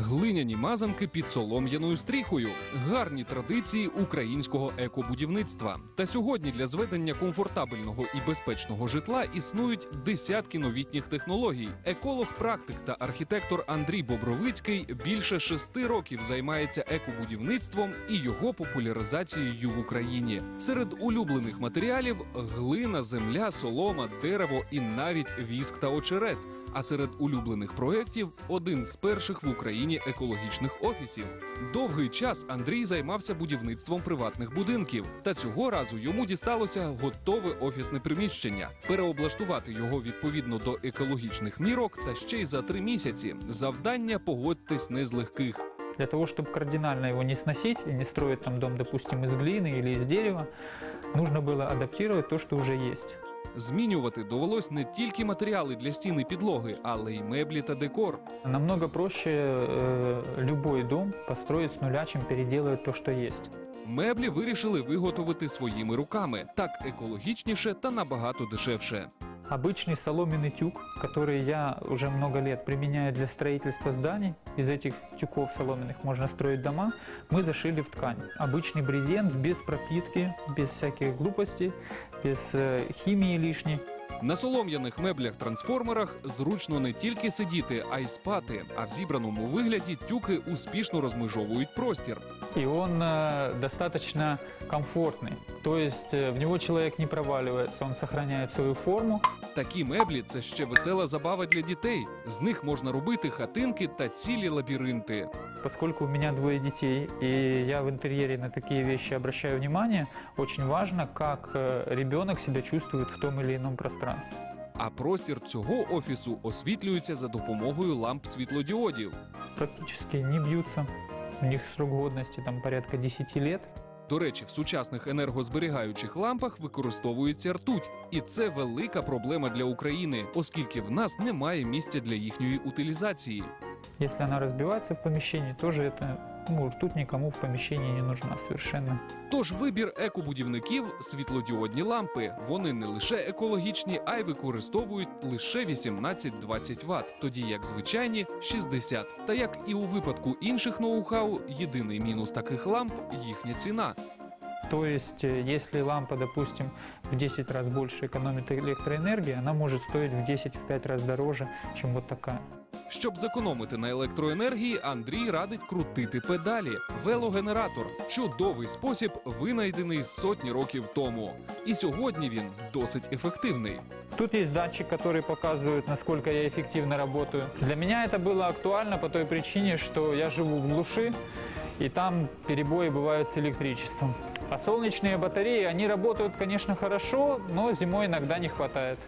Глиняні мазанки під солом'яною стріхою, гарні традиції українського екобудівництва. Та сьогодні для зведення комфортабельного і безпечного житла існують десятки новітніх технологій. Еколог-практик та архітектор Андрій Бобровицький більше шести років займається екобудівництвом і його популяризацією в Україні. Серед улюблених матеріалів глина, земля, солома, дерево і навіть віск та очерет. А серед улюблених проєктів один з перших в Україні екологічних офісів. Довгий час Андрій займався будівництвом приватних будинків, та цього разу йому дісталося готове офісне приміщення. Переоблаштувати його відповідно до екологічних мірок та ще й за три місяці. Завдання погодьтесь не з легких. Для того, чтобы кардинально его не сносить и не строить там дом, допустим, из глины или из дерева, нужно было адаптировать то, что уже есть. Змінювати довелось не тільки матеріали для стіни підлоги, але й меблі та декор. Намного проще е, любой дом построить с нуля, чем переделывать то, что есть. Меблі вирішили виготовити своїми руками так екологічніше та набагато дешевше. Обычный соломенный тюк, который я уже много лет применяю для строительства зданий, из этих тюков соломенных можно строить дома, мы зашили в ткань. Обычный брезент, без пропитки, без всяких глупостей, без э, химии лишней. На солом'яних меблях-трансформерах зручно не тільки сидіти, а й спати. А в зібраному вигляді тюки успішно розмежовують простір. И он э, достаточно комфортный. То есть э, в него человек не проваливается, он сохраняет свою форму. Такі меблі це ще весела забава для дітей. З них можна робити хатинки та цілі лабіринти. Поскольку у меня двое детей, и я в интерьере на такие вещи обращаю внимание, очень важно, как э, ребенок себя чувствует в том или ином пространстве. А простір цього офісу освітлюється за допомогою ламп світлодіодів. Практически не бьются. У них срок годности там порядка 10 лет. До речі, в сучасних енергозберігаючих лампах використовується ртуть, і це велика проблема для України, оскільки в нас немає місця для їхньої утилізації. Если она разбивается в помещении, тоже это, ну, ртуть никому в помещении не нужна совершенно. Тож вибір екобудівників світлодіодні лампи. Вони не лише екологічні, а й використовують лише 18-20 Вт, тоді як звичайні 60. Та як і у випадку інших ноу-хау, єдиний мінус таких ламп їхня ціна. То есть, э, если лампа, допустим, в 10 раз больше экономит электроэнергии, она может стоить в 10-5 раз дороже, чем вот такая. Щоб зекономити на електроенергії, Андрій радить крутити педалі. Велогенератор чудовий спосіб, винайдений сотні років тому. І сьогодні він досить ефективний. Тут есть датчик, который показывает, насколько я эффективно работаю. Для меня это было актуально по той причине, что я живу в глуши, и там перебои бывают с электричеством. А солнечные батареи, они работают, конечно, хорошо, но зимой иногда не хватает.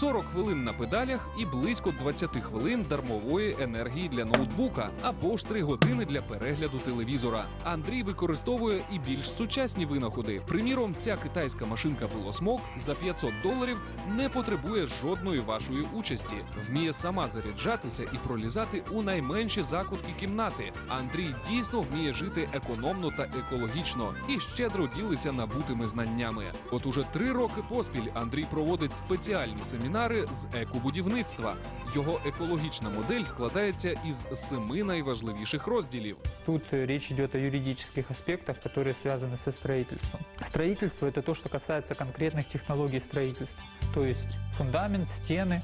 40 хвилин на педалях і близько 20 хвилин дармової енергії для ноутбука або ж 3 години для перегляду телевізора. Андрій використовує і більш сучасні винаходи. Приміром, ця китайська машинка пилосмок за 500 доларів не потребує жодної вашої участі. Вміє сама заряджатися і пролізати у найменші закутки кімнати. Андрій дійсно вміє жити економно та екологічно і щедро ділиться набутими знаннями. От уже три роки поспіль Андрій проводить спеціальні семінари з екобудівництва. Його екологічна модель складається із семи найважливіших розділів. Тут э, речь идет о юридических аспектах, которые связаны со строительством. Строительство – это то, что касается конкретных технологий строительства. То есть фундамент, стены,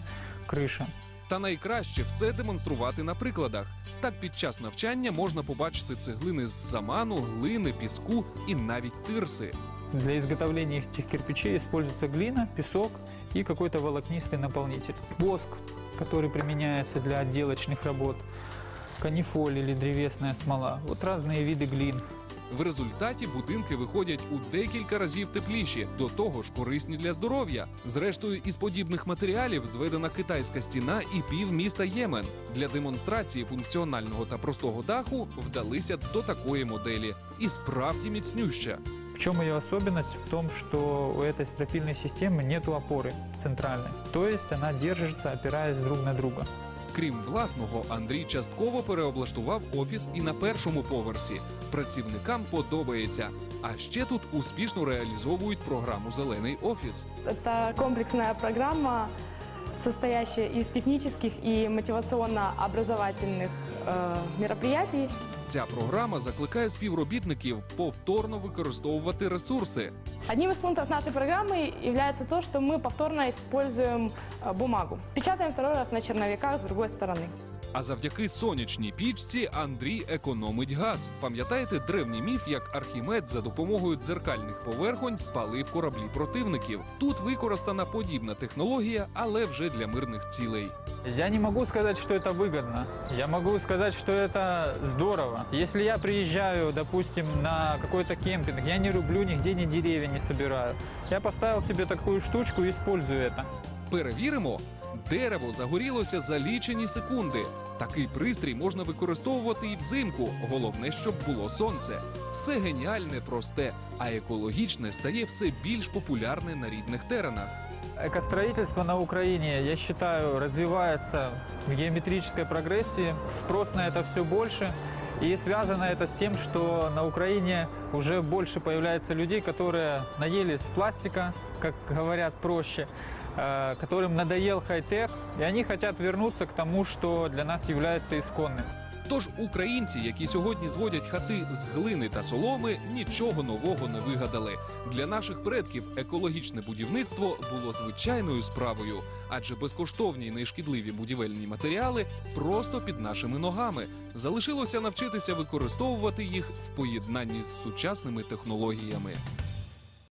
крыша. Та найкраще все демонструвати на прикладах. Так під час навчання можна побачити цеглини з саману, глини, піску і навіть тирси. Для изготовления этих кирпичей используется глина, песок и какой-то волокнистый наполнитель. Воск, который применяется для отделочных работ, канифоль или древесная смола. Вот разные виды глин. В результаті будинки виходять у декілька разів тепліші, до того ж корисні для здоров'я. Зрештою, із подібних матеріалів зведена китайська стіна і пів міста Ємен. Для демонстрації функціонального та простого даху вдалися до такої моделі. І справді міцнюща. В чем ее особенность? В том, что у этой стропильной системы нет опоры центральной. То есть она держится, опираясь друг на друга. Крім власного, Андрій частково переоблаштував офіс і на першому поверсі. Працівникам подобається. А ще тут успішно реалізовують програму Зелений офіс. Это комплексная программа, состоящая из технических и мотивационно-образовательных э, мероприятий. Ця програма закликає співробітників повторно використовувати ресурси. Одним из пунктов нашей программы является то, что мы повторно используем э, бумагу. Печатаем второй раз на черновиках с другой стороны. А завдяки сонячній пічці Андрій економить газ. Пам'ятаєте древній міф, як Архімед за допомогою дзеркальних поверхонь спалив кораблі противників. Тут використана подібна технологія, але вже для мирних цілей. Я не могу сказать, что это выгодно. Я могу сказать, что это здорово. Если я приезжаю, допустим, на какой-то кемпинг, я не люблю нигде ни деревья не собираю. Я поставил себе такую штучку и использую это. Перевіримо. Дерево загорілося за лічені секунди. Такий пристрій можна використовувати і взимку. Головне, щоб було сонце. Все геніальне, просте, а екологічне стає все більш популярне на рідних теренах. Экостроительство на Украине, я считаю, развивается в геометрической прогрессии. Спрос на это все больше. И связано это с тем, что на Украине уже больше появляется людей, которые наелись пластика, как говорят проще, э, которым надоел хай-тек, и они хотят вернуться к тому, что для нас является исконным. Тож українці, які сьогодні зводять хати з глини та соломи, нічого нового не вигадали. Для наших предків екологічне будівництво було звичайною справою, адже безкоштовні й нешкідливі будівельні матеріали просто під нашими ногами. Залишилося навчитися використовувати їх в поєднанні з сучасними технологіями.